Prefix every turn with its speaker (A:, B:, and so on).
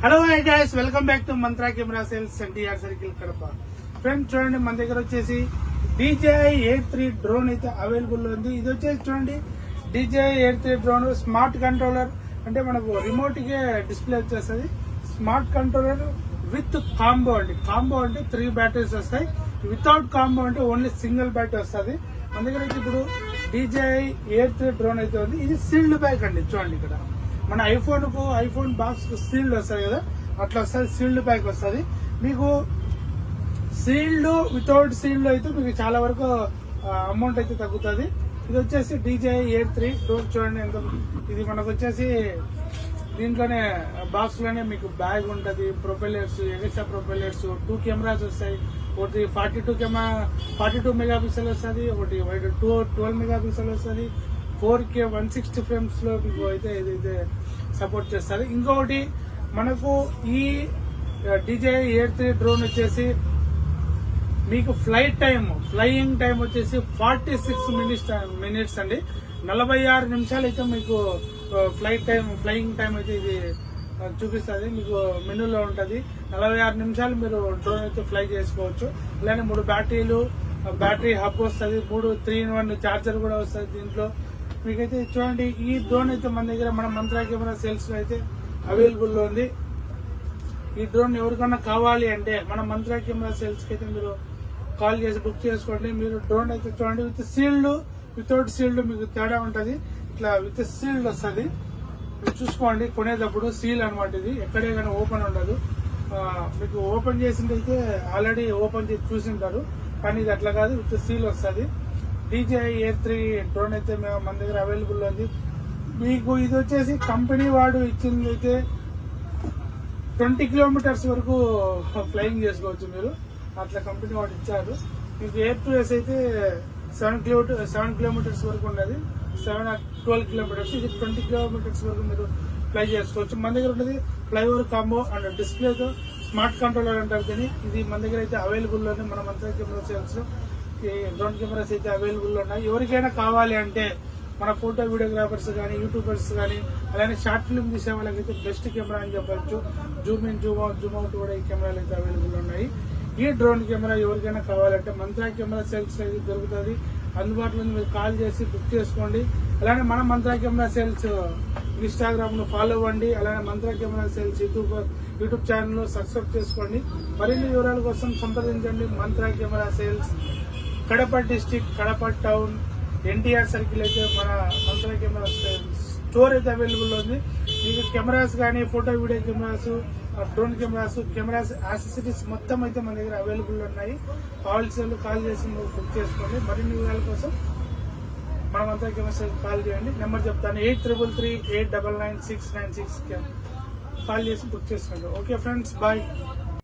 A: Hello I guys welcome back to Mantra camera sales NTR circle Kadapa friends చూడండి మన దగ్గర వచ్చేసి DJI eight three drone అయితే available ఉంది. ఇది వచ్చేసి చూడండి DJI eight three drone smart controller అంటే మనకు రిమోట్కే డిస్ప్లే వచ్చేస్తుంది. స్మార్ట్ కంట్రోలర్ విత్ కాంబో అండి. కాంబో అంటే త్రీ బ్యాటరీస్ వస్తాయి. వితౌట్ కాంబో అంటే ఓన్లీ సింగిల్ బ్యాటరీ వస్తుంది. మన దగ్గర ఇప్పుడు డీజేఐ ఎయిర్ త్రీ డ్రోన్ అయితే ఉంది. ఇది సీల్డ్ బ్యాగ్ అండి. చూడండి ఇక్కడ. మన ఐఫోన్కు ఐఫోన్ బాక్స్కు సీల్డ్ వస్తుంది కదా అట్లా వస్తుంది సీల్డ్ ప్యాక్ వస్తుంది. మీకు సీల్డ్ వితౌట్ సీల్డ్ అయితే మీకు చాలా వరకు అమౌంట్ అయితే తగ్గుతుంది. ఇది వచ్చేసి డీజే ఎయిట్ త్రీ డోర్ చూడండి ఎంత ఇది మనకు వచ్చేసి దీంట్లోనే బాక్స్లోనే మీకు బ్యాగ్ ఉంటుంది propellers extra propellers two cameras వస్తాయి. ఒకటి forty two camera forty two megapixel వస్తుంది ఒకటి టూ ట్వెల్వ్ మెగా పిక్సెల్ వస్తుంది. ఫోర్ కే వన్ సిక్స్టీ ఫ్రేమ్స్లో మీకు అయితే ఏదైతే సపోర్ట్ చేస్తారు. ఇంకొకటి మనకు ఈ డిజే ఎయిర్ త్రీ డ్రోన్ వచ్చేసి మీకు ఫ్లైట్ టైం ఫ్లయింగ్ టైం వచ్చేసి ఫార్టీ సిక్స్ మినిట్స్ మినిట్స్ అండి. నలభై ఆరు నిమిషాలు అయితే మీకు ఫ్లైట్ టైం ఫ్లయింగ్ టైం అయితే ఇది చూపిస్తుంది. మీకు మెనూలో ఉంటుంది. నలభై ఆరు నిమిషాలు మీరు డ్రోన్ అయితే ఫ్లై చేసుకోవచ్చు. ఇలానే మూడు బ్యాటరీలు బ్యాటరీ హబ్ వస్తుంది. మూడు త్రీ ఇన్ వన్ చార్జర్ కూడా వస్తుంది దీంట్లో. మీకైతే చూడండి ఈ డ్రోన్ అయితే మన దగ్గర మన మంత్రా కెమెరా సేల్స్ అయితే అవైలబుల్లో ఉంది. ఈ డ్రోన్ ఎవరికన్నా కావాలి అంటే మన మంత్రా కెమెరా సేల్స్కి అయితే మీరు కాల్ చేసి బుక్ చేసుకోండి. మీరు డ్రోన్ అయితే చూడండి విత్ సీల్డ్ వితౌట్ సీల్డ్ మీకు తేడా ఉంటుంది. ఇట్లా విత్ సీల్డ్ వస్తుంది. మీరు చూసుకోండి కొనేటప్పుడు సీల్ అనమాట ఇది. ఎక్కడే కానీ ఓపెన్ ఉండదు. మీకు ఓపెన్ చేసింది అయితే ఆల్రెడీ ఓపెన్ చేసి చూసింటారు. కానీ ఇది అట్లా కాదు విత్ సీల్ వస్తుంది. డీజేఐ ఎయిర్ త్రీ డ్రోన్ అయితే మేము మన దగ్గర అవైలబుల్ ఉంది. మీకు ఇది వచ్చేసి కంపెనీ వాడు ఇచ్చింది అయితే ట్వంటీ కిలోమీటర్స్ వరకు ఫ్లయింగ్ చేసుకోవచ్చు మీరు. అట్లా కంపెనీ వాడు ఇచ్చారు. మీకు ఎయిర్ టు ఎస్ అయితే సెవెన్ కిలోమీటర్ సెవెన్ కిలోమీటర్స్ వరకు ఉన్నది. సెవెన్ ట్వెల్వ్ కిలోమీటర్స్ ఇది ట్వంటీ కిలోమీటర్స్ వరకు మీరు ఫ్లై చేసుకోవచ్చు. మన దగ్గర ఉన్నది ఫ్లైఓవర్ కాంబో అండ్ డిస్ప్లేతో స్మార్ట్ కంట్రోలర్ అంటారు కానీ ఇది మన దగ్గర అయితే అవైలబుల్ మనం మన సేల్స్లో డ్రోన్ కెమెరాస్ అయితే అవైలబుల్ ఉన్నాయి. ఎవరికైనా కావాలి అంటే మన ఫోటో వీడియోగ్రాఫర్స్ కానీ యూట్యూబర్స్ కానీ అలానే షార్ట్ ఫిల్మ్ తీసే వాళ్ళకైతే బెస్ట్ కెమెరా అని చెప్పచ్చు. Zoom in zoom out zoom out కూడా ఈ కెమెరాలు అయితే అవైలబుల్ ఉన్నాయి. ఈ డ్రోన్ కెమెరా ఎవరికైనా కావాలంటే మంత్రా కెమెరా సేల్స్ అయితే దొరుకుతుంది. అందుబాటులో మీరు కాల్ చేసి బుక్ చేసుకోండి. అలానే మన మంత్రా కెమెరా సేల్స్ ఇన్స్టాగ్రామ్లో ఫాలో అవ్వండి. అలానే mantra camera sales YouTube YouTube ఛానల్లో సబ్స్క్రైబ్ చేసుకోండి. మరిన్ని వివరాల కోసం సంప్రదించండి. Mantra camera sales Kadapa district Kadapa town NTR circle అయితే మన మంత్ర కెమెరా స్టోర్ అయితే అవైలబుల్ ఉంది. మీకు కెమెరాస్ కానీ photo video cameras drone cameras cameras accessories మొత్తం అయితే మన దగ్గర అవైలబుల్ ఉన్నాయి. కావాల్సిన కాల్ చేసి మీరు బుక్ చేసుకోండి. మరిన్ని వివరాల కోసం మనం మంత్ర కెమెరా కాల్ చేయండి. నెంబర్ చెప్తాను. Eight triple three eight double nine six nine six call చేసి బుక్ చేసుకోండి. Okay friends bye